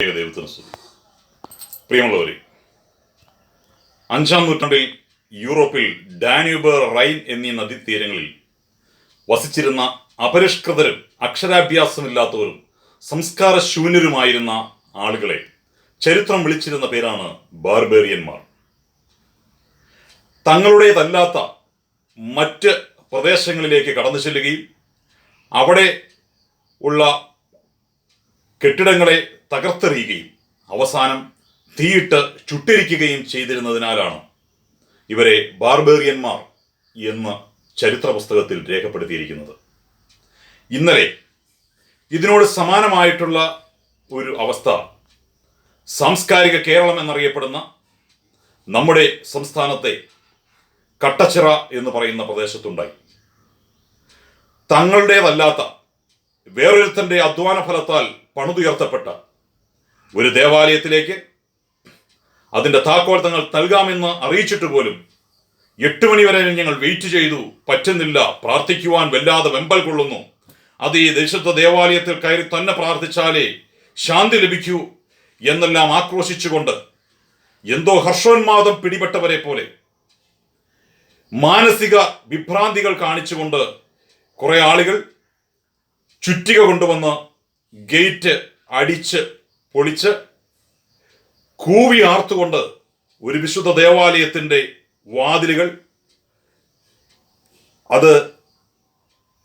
ദൈവത്തിന് പ്രിയമുള്ളവരെ അഞ്ചാം നൂറ്റാണ്ടിൽ യൂറോപ്പിൽ ഡാനൂബ് റൈൻ എന്നീ നദീതീരങ്ങളിൽ വസിച്ചിരുന്ന അപരിഷ്കൃതരും അക്ഷരാഭ്യാസമില്ലാത്തവരും സംസ്കാര ശൂന്യരുമായിരുന്ന ആളുകളെ ചരിത്രം വിളിച്ചിരുന്ന പേരാണ് ബാർബേറിയന്മാർ. തങ്ങളുടേതല്ലാത്ത മറ്റ് പ്രദേശങ്ങളിലേക്ക് കടന്നു ചെല്ലുകയും അവിടെ ഉള്ള കെട്ടിടങ്ങളെ തകർത്തെറിയുകയും അവസാനം തീയിട്ട് ചുട്ടിരിക്കുകയും ചെയ്തിരുന്നതിനാലാണ് ഇവരെ ബാർബേറിയന്മാർ എന്ന് ചരിത്ര പുസ്തകത്തിൽ രേഖപ്പെടുത്തിയിരിക്കുന്നത്. ഇന്നലെ ഇതിനോട് സമാനമായിട്ടുള്ള ഒരു അവസ്ഥ സാംസ്കാരിക കേരളം എന്നറിയപ്പെടുന്ന നമ്മുടെ സംസ്ഥാനത്തെ കട്ടച്ചിറ എന്ന് പറയുന്ന പ്രദേശത്തുണ്ടായി. തങ്ങളുടേതല്ലാത്ത വേറൊരുത്തന്റെ അധ്വാന ഫലത്താൽ പണിതുയർത്തപ്പെട്ട ഒരു ദേവാലയത്തിലേക്ക് അതിന്റെ താക്കോൽ തങ്ങൾ നൽകാമെന്ന് അറിയിച്ചിട്ട് പോലും എട്ട് മണിവരെ ഞങ്ങൾ വെയിറ്റ് ചെയ്തു. പറ്റുന്നില്ല. പ്രാർത്ഥിക്കുവാൻ വല്ലാതെ വെമ്പൽ കൊള്ളുന്നു. അത് ഈ ദേശത്തെ ദേവാലയത്തിൽ കയറി തന്നെ പ്രാർത്ഥിച്ചാലേ ശാന്തി ലഭിക്കൂ എന്നെല്ലാം ആക്രോശിച്ചുകൊണ്ട് എന്തോ ഹർഷോന്മാദം പിടിപെട്ടവരെ പോലെ മാനസിക വിഭ്രാന്തികൾ കാണിച്ചുകൊണ്ട് കുറേ ആളുകൾ ചുറ്റിക കൊണ്ടുവന്ന് ഗേറ്റ് അടിച്ച് പൊളിച്ച് കൂവി ആർത്തുകൊണ്ട് ഒരു വിശുദ്ധ ദേവാലയത്തിന്റെ വാതിലുകൾ അത്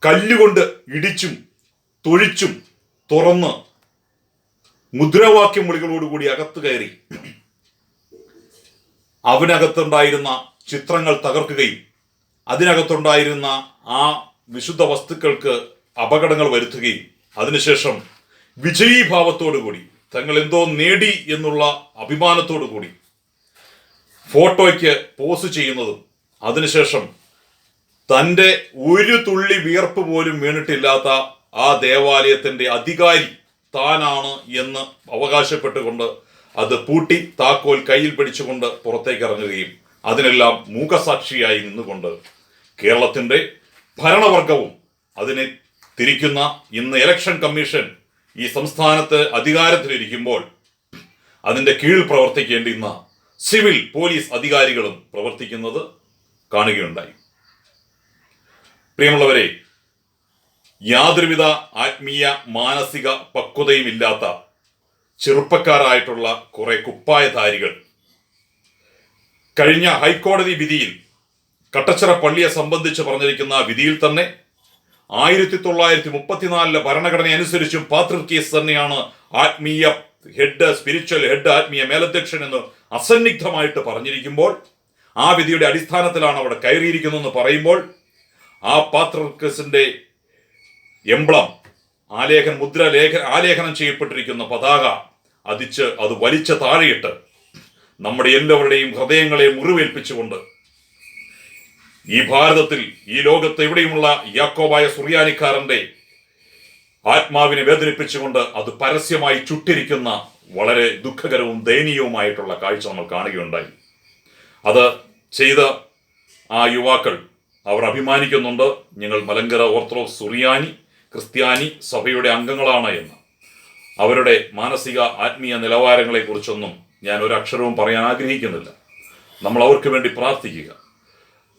കല്ലുകൊണ്ട് ഇടിച്ചും തൊഴിച്ചും തുറന്ന് മുദ്രാവാക്യം വിളികളോടുകൂടി അകത്ത് കയറി അവനകത്തുണ്ടായിരുന്ന ചിത്രങ്ങൾ തകർക്കുകയും അതിനകത്തുണ്ടായിരുന്ന ആ വിശുദ്ധ വസ്തുക്കൾക്ക് അപകടങ്ങൾ വരുത്തുകയും അതിനുശേഷം വിജയീഭാവത്തോടു കൂടി തങ്ങൾ എന്തോ നേടി എന്നുള്ള അഭിമാനത്തോടു കൂടി ഫോട്ടോയ്ക്ക് പോസ് ചെയ്യുന്നതും അതിനുശേഷം തന്റെ ഒരു തുള്ളി വിയർപ്പ് പോലും വീണിട്ടില്ലാത്ത ആ ദേവാലയത്തിന്റെ അധികാരി താനാണ് എന്ന് അവകാശപ്പെട്ടുകൊണ്ട് അത് പൂട്ടി താക്കോൽ കയ്യിൽ പിടിച്ചുകൊണ്ട് പുറത്തേക്ക് ഇറങ്ങുകയും അതിനെല്ലാം മൂകസാക്ഷിയായി നിന്നുകൊണ്ട് കേരളത്തിന്റെ ഭരണവർഗവും അതിനെ തിരിക്കുന്ന ഇന്ന് ഇലക്ഷൻ കമ്മീഷൻ ഈ സംസ്ഥാനത്ത് അധികാരത്തിലിരിക്കുമ്പോൾ അതിന്റെ കീഴിൽ പ്രവർത്തിക്കേണ്ടുന്ന സിവിൽ പോലീസ് അധികാരികളും പ്രവർത്തിക്കുന്നത് കാണുകയുണ്ടായി. പ്രിയമുള്ളവരെ യാതൊരുവിധ ആത്മീയ മാനസിക പക്വതയും ഇല്ലാത്ത ചെറുപ്പക്കാരായിട്ടുള്ള കുറെ കുപ്പായധാരികൾ കഴിഞ്ഞ ഹൈക്കോടതി വിധിയിൽ കട്ടച്ചിറ പള്ളിയെ സംബന്ധിച്ച് പറഞ്ഞിരിക്കുന്ന വിധിയിൽ തന്നെ ആയിരത്തി തൊള്ളായിരത്തി മുപ്പത്തിനാലിലെ ഭരണഘടന അനുസരിച്ചും പാത്രിർ കേസ് തന്നെയാണ് ആത്മീയ ഹെഡ് സ്പിരിച്വൽ ഹെഡ് ആത്മീയ മേലധ്യക്ഷൻ എന്ന് അസന്നിഗ്ധമായിട്ട് പറഞ്ഞിരിക്കുമ്പോൾ ആ വിധിയുടെ അടിസ്ഥാനത്തിലാണ് അവിടെ കയറിയിരിക്കുന്നതെന്ന് പറയുമ്പോൾ ആ പാത്രക്കസിന്റെ എംബ്ലം ആലേഖൻ മുദ്ര ലേഖ ആലേഖനം ചെയ്യപ്പെട്ടിരിക്കുന്ന പതാക അതിച്ച് അത് വലിച്ച താഴെയിട്ട് നമ്മുടെ എല്ലാവരുടെയും ഹൃദയങ്ങളെ മുറിവേൽപ്പിച്ചുകൊണ്ട് ഈ ഭാരതത്തിൽ ഈ ലോകത്ത് എവിടെയുമുള്ള യാക്കോബായ സുറിയാനിക്കാരന്റെ ആത്മാവിനെ വേദനിപ്പിച്ചുകൊണ്ട് അത് പരസ്യമായി ചുട്ടിരിക്കുന്ന വളരെ ദുഃഖകരവും ദയനീയവുമായിട്ടുള്ള കാഴ്ച നമ്മൾ കാണുകയുണ്ടായി. അത് ചെയ്ത ആ യുവാക്കൾ അവർ അഭിമാനിക്കുന്നുണ്ട്. ഞങ്ങൾ മലങ്കര ഓർത്തഡോക്സ് സുറിയാനി ക്രിസ്ത്യാനി സഭയുടെ അംഗങ്ങളാണ് എന്ന്. അവരുടെ മാനസിക ആത്മീയ നിലവാരങ്ങളെക്കുറിച്ചൊന്നും ഞാൻ ഒരു അക്ഷരവും പറയാൻ ആഗ്രഹിക്കുന്നില്ല. നമ്മൾ അവർക്ക് വേണ്ടി പ്രാർത്ഥിക്കുക.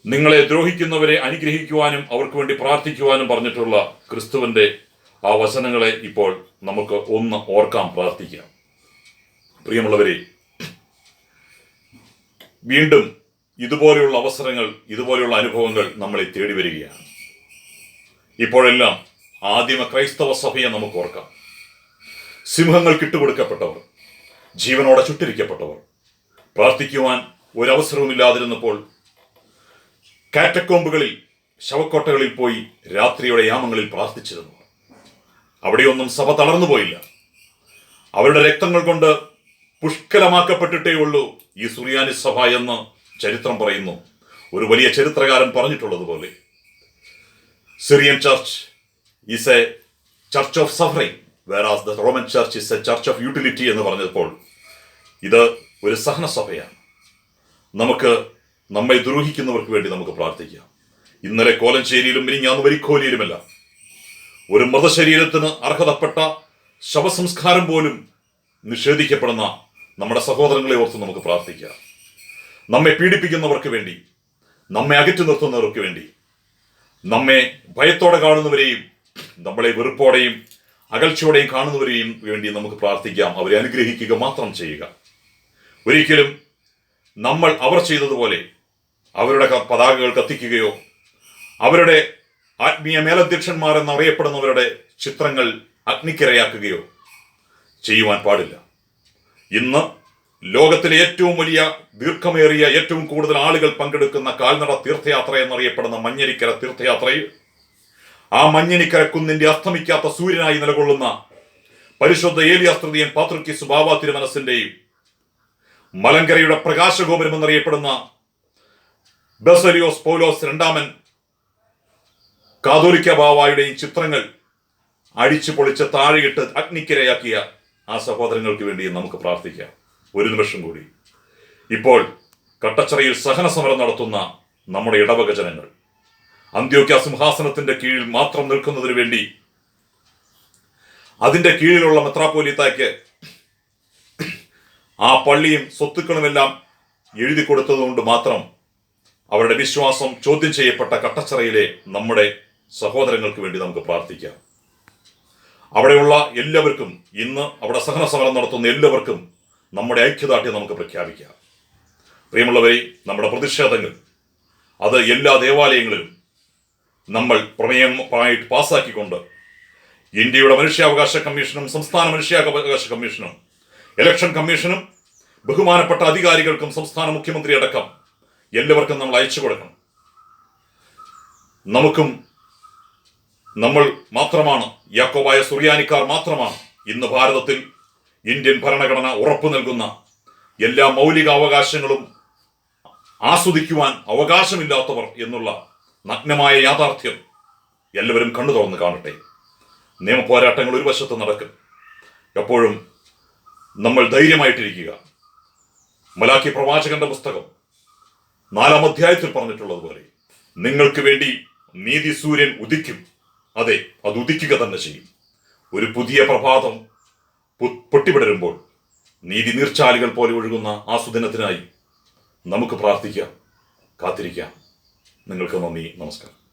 നിങ്ങളെ ദ്രോഹിക്കുന്നവരെ അനുഗ്രഹിക്കുവാനും അവർക്ക് വേണ്ടി പ്രാർത്ഥിക്കുവാനും പറഞ്ഞിട്ടുള്ള ക്രിസ്തുവിന്റെ ആ വചനങ്ങളെ ഇപ്പോൾ നമുക്ക് ഒന്ന് ഓർക്കാം പ്രാർത്ഥിക്കാം. പ്രിയമുള്ളവരെ വീണ്ടും ഇതുപോലെയുള്ള അവസരങ്ങൾ ഇതുപോലെയുള്ള അനുഭവങ്ങൾ നമ്മളെ തേടി വരികയാണ്. ഇപ്പോഴെല്ലാം ആദിമ ക്രൈസ്തവ സഭയെ നമുക്ക് ഓർക്കാം. സിംഹങ്ങൾ കിട്ടുകൊടുക്കപ്പെട്ടവർ ജീവനോടെ ചുട്ടിരിക്കപ്പെട്ടവർ പ്രാർത്ഥിക്കുവാൻ ഒരവസരവുമില്ലാതിരുന്നപ്പോൾ കാറ്റക്കോമ്പുകളിൽ ശവക്കോട്ടകളിൽ പോയി രാത്രിയുടെ യാമങ്ങളിൽ പ്രാർത്ഥിച്ചിരുന്നു. അവിടെയൊന്നും സഭ തളർന്നു പോയില്ല. അവരുടെ രക്തങ്ങൾ കൊണ്ട് പുഷ്കലമാക്കപ്പെട്ടിട്ടേ ഉള്ളൂ ഈ സുറിയാനി സഭ എന്ന് ചരിത്രം പറയുന്നു. ഒരു വലിയ ചരിത്രകാരൻ പറഞ്ഞിട്ടുള്ളതുപോലെ. Syrian church is a church of suffering as the Roman church is a church of utility എന്ന് പറഞ്ഞപ്പോൾ ഇത് ഒരു സഹന സഭയാണ് നമുക്ക് നമ്മെ ദ്രോഹിക്കുന്നവർക്ക് വേണ്ടി നമുക്ക് പ്രാർത്ഥിക്കാം. ഇന്നലെ കോലഞ്ചേരിയിലും മിനിഞ്ഞാന്ന് വരിക്കോലിയിലുമല്ല. ഒരു മൃതശരീരത്തിന് അർഹതപ്പെട്ട ശവസംസ്കാരം പോലും നിഷേധിക്കപ്പെടുന്ന നമ്മുടെ സഹോദരങ്ങളെ ഓർത്ത് നമുക്ക് പ്രാർത്ഥിക്കാം. നമ്മെ പീഡിപ്പിക്കുന്നവർക്ക് വേണ്ടി നമ്മെ അകറ്റി നിർത്തുന്നവർക്ക് വേണ്ടി നമ്മെ ഭയത്തോടെ കാണുന്നവരെയും നമ്മളെ വെറുപ്പോടെയും അകൽച്ചയോടെയും കാണുന്നവരെയും വേണ്ടി നമുക്ക് പ്രാർത്ഥിക്കാം. അവരെ അനുഗ്രഹിക്കുക മാത്രം ചെയ്യുക. ഒരിക്കലും നമ്മൾ അവർ ചെയ്തതുപോലെ അവരുടെ പതാകകൾ കത്തിക്കുകയോ അവരുടെ ആത്മീയ മേലധ്യക്ഷന്മാർ എന്നറിയപ്പെടുന്നവരുടെ ചിത്രങ്ങൾ അഗ്നിക്കിരയാക്കുകയോ ചെയ്യുവാൻ പാടില്ല. ഇന്ന് ലോകത്തിലെ ഏറ്റവും വലിയ ദീർഘമേറിയ ഏറ്റവും കൂടുതൽ ആളുകൾ പങ്കെടുക്കുന്ന കാൽനട തീർത്ഥയാത്ര എന്നറിയപ്പെടുന്ന മഞ്ഞരിക്കര തീർത്ഥയാത്രയിൽ ആ മഞ്ഞനിക്കര കുന്നിന്റെ അസ്തമിക്കാത്ത സൂര്യനായി നിലകൊള്ളുന്ന പരിശുദ്ധ ഏലിയാസ്തൃതിയൻ പാത്രക്കി സുബാബ തിരുമനസിന്റെയും മലങ്കരയുടെ പ്രകാശഗോപുരം എന്നറിയപ്പെടുന്ന ബസലിയോസ് പൗലോസ് രണ്ടാമൻ കാതോലിക്ക ബാവായുടെ ഈ ചിത്രങ്ങൾ അടിച്ചു പൊളിച്ച് താഴെയിട്ട് അഗ്നിക്കിരയാക്കിയ ആ സഹോദരങ്ങൾക്ക് വേണ്ടി നമുക്ക് പ്രാർത്ഥിക്കാം. ഒരു നിമിഷം കൂടി. ഇപ്പോൾ കട്ടച്ചറയിൽ സഹന സമരം നടത്തുന്ന നമ്മുടെ ഇടവക ജനങ്ങൾ അന്ത്യോക്യ സിംഹാസനത്തിന്റെ കീഴിൽ മാത്രം നിൽക്കുന്നതിന് വേണ്ടി അതിന്റെ കീഴിലുള്ള മെത്രാപ്പോലിത്തായ്ക്ക് ആ പള്ളിയും സ്വത്തുക്കളുമെല്ലാം എഴുതി കൊടുത്തതുകൊണ്ട് മാത്രം അവരുടെ വിശ്വാസം ചോദ്യം ചെയ്യപ്പെട്ട കട്ടച്ചറയിലെ നമ്മുടെ സഹോദരങ്ങൾക്ക് വേണ്ടി നമുക്ക് പ്രാർത്ഥിക്കാം. അവിടെയുള്ള എല്ലാവർക്കും ഇന്ന് അവിടെ സഹന സമരം നടത്തുന്ന എല്ലാവർക്കും നമ്മുടെ ഐക്യദാർഢ്യം നമുക്ക് പ്രഖ്യാപിക്കാം. പ്രിയമുള്ളവരെ നമ്മുടെ പ്രതിഷേധങ്ങൾ അത് എല്ലാ ദേവാലയങ്ങളിലും നമ്മൾ പ്രമേയമായിട്ട് പാസ്സാക്കിക്കൊണ്ട് ഇന്ത്യയുടെ മനുഷ്യാവകാശ കമ്മീഷനും സംസ്ഥാന മനുഷ്യാവകാശ കമ്മീഷനും ഇലക്ഷൻ കമ്മീഷനും ബഹുമാനപ്പെട്ട അധികാരികൾക്കും സംസ്ഥാന മുഖ്യമന്ത്രി അടക്കം എല്ലാവർക്കും നമ്മൾ അയച്ചു കൊടുക്കണം. നമുക്കും നമ്മൾ മാത്രമാണ് യാക്കോബായ സുറിയാനിക്കാർ മാത്രമാണ് ഇന്ന് ഭാരതത്തിൽ ഇന്ത്യൻ ഭരണഘടന ഉറപ്പു നൽകുന്ന എല്ലാ മൗലിക അവകാശങ്ങളും ആസ്വദിക്കുവാൻ അവകാശമില്ലാത്തവർ എന്നുള്ള നഗ്നമായ യാഥാർത്ഥ്യം എല്ലാവരും കണ്ണു തുറന്ന് കാണട്ടെ. നിയമപോരാട്ടങ്ങൾ ഒരു വശത്ത് നടക്കും. എപ്പോഴും നമ്മൾ ധൈര്യമായിട്ടിരിക്കുക. മലാക്കി പ്രവാചകന്റെ പുസ്തകം നാലാം അധ്യായത്തിൽ പറഞ്ഞിട്ടുള്ളതുപോലെ നിങ്ങൾക്ക് വേണ്ടി നീതി സൂര്യൻ ഉദിക്കും. അതെ അത് ഉദിക്കുക തന്നെ ചെയ്യും. ഒരു പുതിയ പ്രഭാതം പൊട്ടിവിടരുമ്പോൾ നീതി നീർച്ചാലുകൾ പോലെ ഒഴുകുന്ന ആ സുദിനത്തിനായി നമുക്ക് പ്രാർത്ഥിക്കാം കാത്തിരിക്കാം. നിങ്ങൾക്ക് നന്ദി നമസ്കാരം.